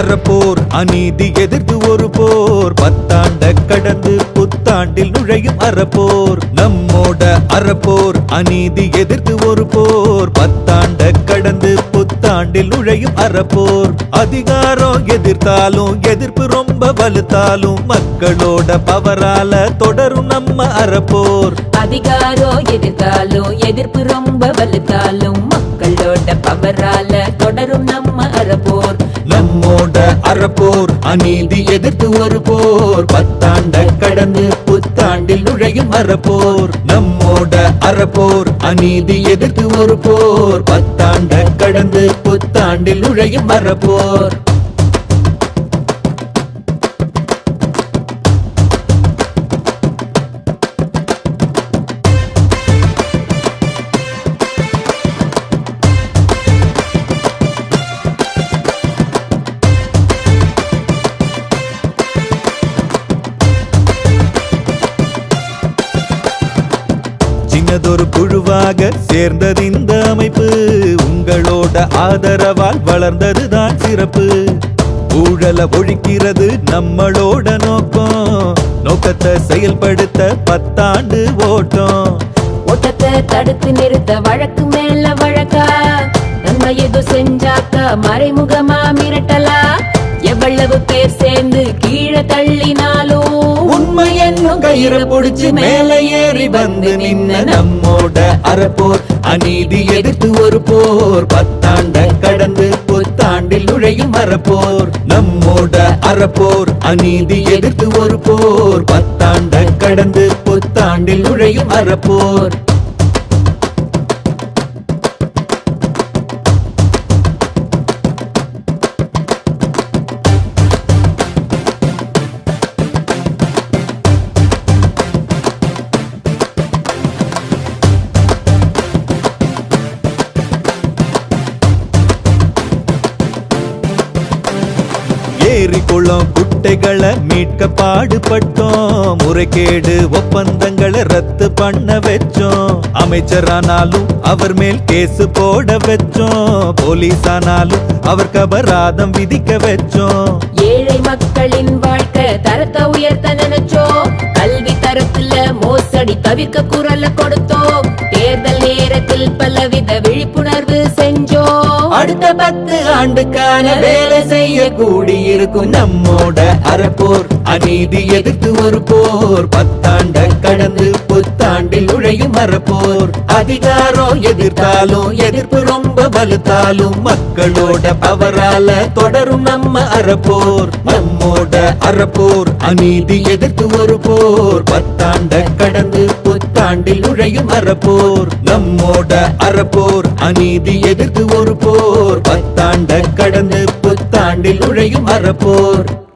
அறப்போர் அநீதி எதிர்த்து ஒரு போர். பத்தாண்ட கடந்து புத்தாண்டில் நுழையும் அறப்போர். நம்மோட அறப்போர் அநீதி எதிர்த்து ஒரு போர். பத்தாண்ட கடந்து புத்தாண்டில் நுழையும் அறப்போர். அதிகாரம் எதிர்த்தாலும் எதிர்ப்பு ரொம்ப வலுத்தாலும் மக்களோட பவரால தொடரும் நம்ம அறப்போர். அதிகாரம் எதிர்த்தாலும் எதிர்ப்பு ரொம்ப வலுத்தாலும் மக்களோட பவரால நம்மோட அறப்போர் அநீதி எதிர்த்து ஒரு போர் பத்தாண்ட கடந்து புத்தாண்டில் நுழையும் அறப்போர் நம்மோட அறப்போர். அநீதி எதிர்த்து ஒரு போர் பத்தாண்ட கடந்து புத்தாண்டில் நுழையும் அறப்போர் சின்னதொரு குழுவாக சேர்ந்தது இந்த அமைப்பு. உங்களோட ஆதரவால் வளர்ந்ததுதான் சிறப்பு. ஊழல ஒழிக்கிறது நம்மளோட நோக்கம். நோக்கத்தை செயல்படுத்த பத்தாண்டு ஓட்டம். ஓட்டத்தை தடுத்து நிறுத்த வழக்கு மேல வழக்கா? நம்ம எது செஞ்சாக்கா மறைமுகமா மிரட்டலா? எவ்வளவு பேர் சேர்ந்து கீழே தள்ளினா கயிற புடிச்சு மேல ஏறி வந்து நின்ன நம்மோட அறப்போர். அநீதி எதிர்த்து ஒரு போர். பத்தாண்ட கடந்து புத்தாண்டில் நுழையும் அறப்போர். நம்மோட அறப்போர். அநீதி எதிர்த்து ஒரு போர். பத்தாண்ட கடந்து புத்தாண்டில் நுழையும் அறப்போர். ஏரி குளம் குட்டைகளை மீட்க பாடுபட்டோம். முறைகேடு ஒப்பந்தங்களை ரத்து பண்ண வச்சோம். அமைச்சரானாலும் அவர் மேல் கேஸ் போட வச்சோம். போலீஸ் ஆனாலும் அவர் கபராதம் விதிக்க வச்சோம். ஏழை மக்களின் வாழ்க்கை தரத்தை உயர்த்த நினைச்சோம். கல்வி தரத்துல மோசடி தவிர்க்க குரல ஆண்டுக்கான வேலை செய்ய கூடியிருக்கும் நம்மோட அறப்போர். அநீதி எதிர்த்து ஒரு போர். பத்தாண்ட கடந்து புத்தாண்டில் நுழையும் அறப்போர். அதிகாரம் எதிர்த்தாலும் எதிர்ப்பு ரொம்ப வலுத்தாலும் மக்களோட பவரால தொடரும் நம்ம அறப்போர். நம்மோட அறப்போர். அநீதி எதிர்த்து ஒரு போர். பத்தாண்ட கடந்து புத்த தாண்டி நுழையும் அறப்போர் நம்மோட அறப்போர் அநீதி எதிர்த்து ஒரு போர். பத்தாண்ட கடந்து புத்தாண்டில் நுழையும் அறப்போர்.